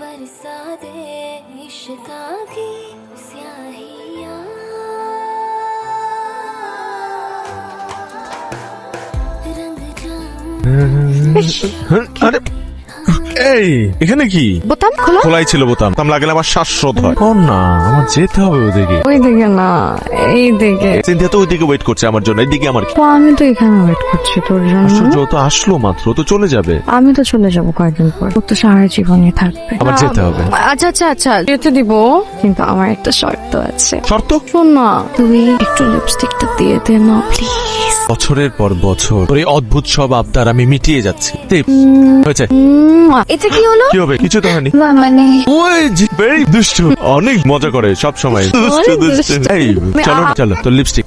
बरसा दे इश्का की स्याहिया। अरे এই এখানে কি? বোতাম খোলো? খোলাই ছিল বোতাম। বোতাম লাগলে আমার শ্বাসরোধ হয়। ও না আমার যেতে হবে ওদিকে ওই দিকে না এই দিকে সিনথিয়া তো ওইদিকে ওয়েট করছে আমার জন্য এইদিকে আমার কি? তো আমি তো এখানে ওয়েট করছি তোর জন্য। আশ্চর্য ও তো আসলো মাত্র ও তো চলে যাবে। আমি তো চলে যাব কয়েকদিন পর। ও তো সারা জীবনই থাকবে। আমার যেতে হবে। আচ্ছা আচ্ছা আচ্ছা যেতে দিব। কিন্তু আমার একটা শর্ত আছে। শর্ত? শোন না তুই একটু লিপস্টিকটা দিয়ে দে না প্লিজ বছরের পর বছর ওই অদ্ভুত সব আবদার আমি মিটিয়ে যাচ্ছি। হয়েছে। এটা কি হলো? কি হবে? কিছু তো হয়নি। মানে ওই ভেরি দুষ্টু। অনেক মজা করে সব সময়। দুষ্টু দুষ্টু। এই চলো চলো তোর লিপস্টিক